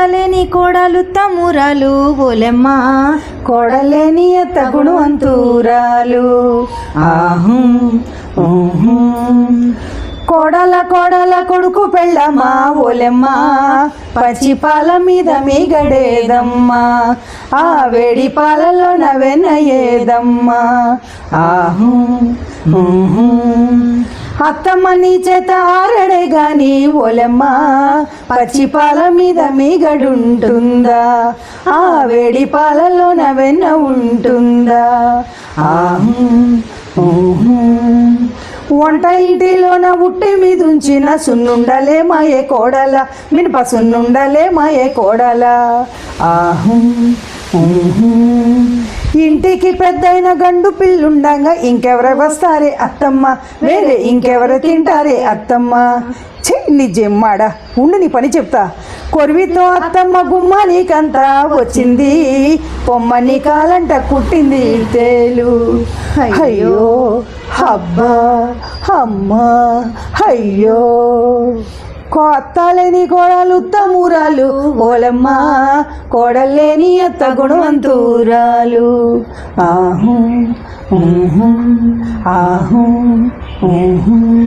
అత్తలేని కోడలు తమ్మురాలు ఓలెమ్మ. కోడలేని అత్త గుణవంతురాలు ఆహు ఊహు. కోడల కోడల కొడుకు పెళ్ళమ్మా ఓలెమ్మా. పచ్చి పాల మీద మీగడేదమ్మా. ఆ వేడి పాలలో నవెనయేదమ్మా ఆహు అత్తమ్మ నీ చేత ఆరడే గాని ఓలెమ్మ పచ్చి పాల మీద మీగడుంటుందా? ఆ వేడి పాలలో నవెన్న ఉంటుందా? ఆహు వంట ఇంటిలోన ఉట్టి మీద ఉంచిన సున్నుండలే మాయే కోడల. మినప సున్నుండలే మాయే కోడల. ఆహు ఇంటికి పెద్దయిన గండు పిల్లుండగా ఇంకెవరు వస్తారే అత్తమ్మ? వేరే ఇంకెవరు తింటారే అత్తమ్మ? ఛీ నీ జమ్మాడ ఉండు నీ పని చెప్తా. కొరివితో అత్తమ్మ గుమ్మ నీకంతా వచ్చింది. పొమ్మని కాలంట కుట్టింది తేలు. అయ్యో అబ్బా అమ్మ అయ్యో. కొత్తలేని కోడలు తమ్మురాలు ఓలమ్మ కోడలేని అత్త గుణవంతురాలు. ఆహు ఆహు